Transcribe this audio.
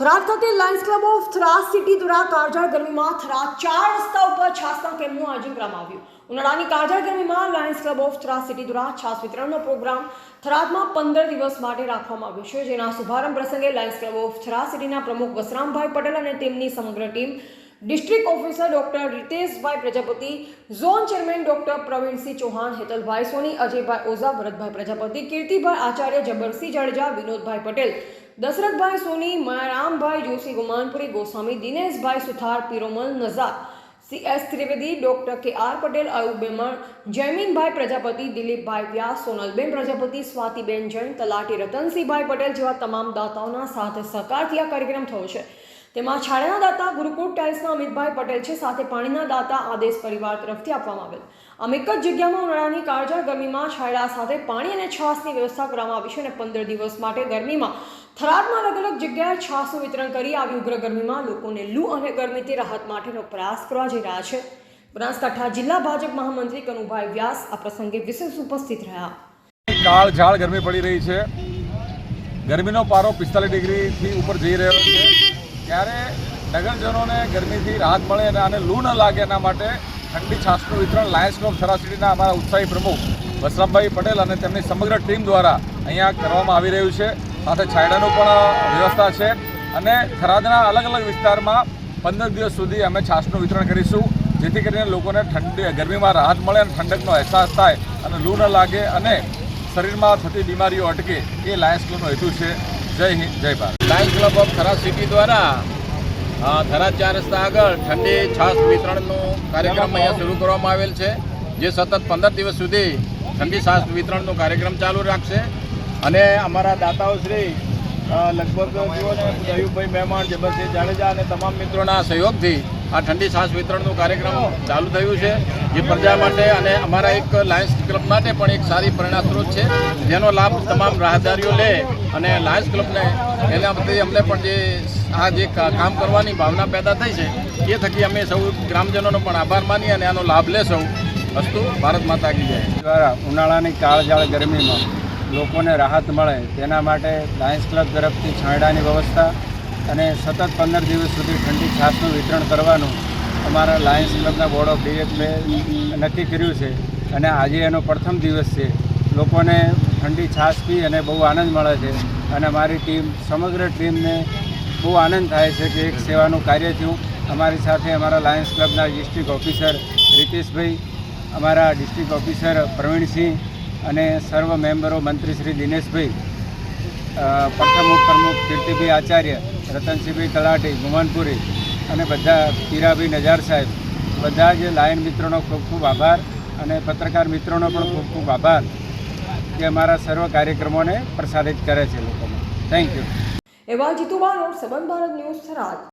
થરાદ ખાતે lions club of Tharad city દ્વારા કાળઝાળ ગરમીમાં થરાદ ચાર રસ્તા ઉપર છાસના કેમ્પનું આયોજન કરવામાં આવ્યું. ઉનાળાની કાળઝાળ ગરમીમાં lions club of Tharad city દ્વારા છાસ વિતરણનો પ્રોગ્રામ થરાદમાં પંદર દિવસ માટે રાખવામાં આવ્યો છે. જેના શુભારંભ પ્રસંગે લાયન્સ ક્લબ ઓફ થરાદ સિટીના પ્રમુખ વસરામભાઈ પટેલ અને તેમની સમગ્ર team district officer doctor Riteshbhai Prajapati zone chairman doctor Pravinsinh Chauhan Hetalbhai Soni Ajaybhai Ojha Bharatbhai Prajapati Kirtibhai Acharya Jabarsinh Jadeja Vinodbhai Patel Dashrathbhai Soni Mayarambhai Joshi Gumanpuri Goswami Dineshbhai Suthar Piromal Nazar C S Trivedi doctor K R Patel Ayub Beman Jayminbhai Prajapati Dilipbhai Vyas Sonalben Prajapati Swatiben Jain તલાટી રતનસિંહભાઈ પટેલ જેવા તમામ દાતાઓના સાથે સહકારથી આ કાર્યક્રમ થયો છે. તેમાં છાણાના દાતા ગુરુકુળ ટાઇલ્સના અમિતભાઈ પટેલ છે, સાથે પાણીના દાતા આદેશ પરિવાર તરફથી આપવામાં આવેલ. આમ એક જ જગ્યામાં ઉનાળાની કાળજાળ ગરમીમાં છાયડા સાથે પાણી અને છાસની વ્યવસ્થા કરવામાં આવી છે અને પંદર દિવસ માટે ગરમીમાં થરાદમાં અલગ અલગ જગ્યાએ છાસનું વિતરણ કરી આવી ઉગ્ર ગરમીમાં લોકોને લૂ અને ગરમીથી રાહત માટેનો પ્રયાસ કરવા જઈ રહ્યા છે. બનાસકાંઠા જિલ્લા ભાજપ મહામંત્રી કનુભાઈ વ્યાસ આ પ્રસંગે વિશેષ ઉપસ્થિત રહ્યા. કાળ ઝાળ ગરમી પડી રહી છે. ગરમીનો પારો પિસ્તાલીસ ડિગ્રીથી ઉપર જઈ રહ્યો છે. ત્યારે નગરજનોને ગરમીથી રાહત મળે અને આને લૂ ન લાગે એના માટે ઠંડી છાશનું વિતરણ લાયન્સ ક્લબ થરા અમારા ઉત્સાહી પ્રમુખ વસરામભાઈ પટેલ અને તેમની સમગ્ર ટીમ દ્વારા અહીંયા કરવામાં આવી રહ્યું છે. સાથે છાયડાનું પણ વ્યવસ્થા છે અને થરાદના અલગ અલગ વિસ્તારમાં પંદર દિવસ સુધી અમે છાશનું વિતરણ કરીશું, જેથી કરીને લોકોને ઠંડી, ગરમીમાં રાહત મળે અને ઠંડકનો અહેસાસ થાય અને લૂ ન લાગે અને શરીરમાં થતી બીમારીઓ અટકે એ લાયન્સ ક્લબનો હેતુ છે. જય હિન્દ જય Bharat. Lions club of Thara city દ્વારા થરા ચાર રસ્તા આગળ ઠંડી છાશ વિતરણનો કાર્યક્રમ અહીંયા શરૂ કરવામાં આવેલ છે જે સતત પંદર દિવસ સુધી ઠંડી છાશ વિતરણનો કાર્યક્રમ ચાલુ રાખશે. અને અમારા દાતાઓ શ્રી લગભગ જુઓ ને મહેમાન જબરસિંહ જાડેજા અને તમામ મિત્રોના સહયોગથી આ ઠંડી છાશ વિતરણનો કાર્યક્રમ ચાલુ થયું છે. જે પ્રજા માટે અને અમારા એક લાયન્સ ક્લબ માટે પણ એક સારી પ્રેરણાસ્ત્રોત છે. જેનો લાભ તમામ રાહદારીઓ લે અને લાયન્સ ક્લબને એના પ્રત્યે અમને પણ જે આ જે કામ કરવાની ભાવના પેદા થઈ છે, એ થકી અમે સૌ ગ્રામજનોનો પણ આભાર માની અને આનો લાભ લેશો વસ્તુ ભારત માતા કી જાય. દ્વારા ઉનાળાની કાળઝાળ ગરમીમાં લોકોને રાહત મળે તેના માટે લાયન્સ ક્લબ તરફથી છાંયડાની વ્યવસ્થા અને સતત પંદર દિવસ સુધી ઠંડી છાશનું વિતરણ કરવાનું અમારા લાયન્સ ક્લબના બોર્ડ ઓફ ડિરેક્ટરે નક્કી કર્યું છે. અને આજે એનો પ્રથમ દિવસ છે. લોકોને ઠંડી છાશ પી અને બહુ આનંદ મળે છે. અને અમારી ટીમ, સમગ્ર ટીમને બહુ આનંદ થાય છે કે એક સેવાનું કાર્ય થયું. અમારી સાથે અમારા લાયન્સ ક્લબના ડિસ્ટ્રિક્ટ ઓફિસર રીતેશભાઈ, અમારા ડિસ્ટ્રિક્ટ ઓફિસર પ્રવીણસિંહ અને સર્વ મેમ્બરો મંત્રી શ્રી દિનેશભાઈ. પ્રથમ ઉપપ્રમુખ કીર્તિભાઈ આચાર્ય, રતનસિંહભાઈ તલાટી, ગુમાનપુરી અને બધા પીરાભાઈ નજાર સાહેબ. બધા જ લાયન મિત્રોનો ખૂબ ખૂબ આભાર અને પત્રકાર મિત્રોનો પણ ખૂબ ખૂબ આભાર કે અમારા સર્વ કાર્યક્રમોને પ્રસારિત કરે છે લોકોમાં. થેન્ક યુ એવા જીતુબાનો સંબંધ ભારત ન્યૂઝ થરાદ.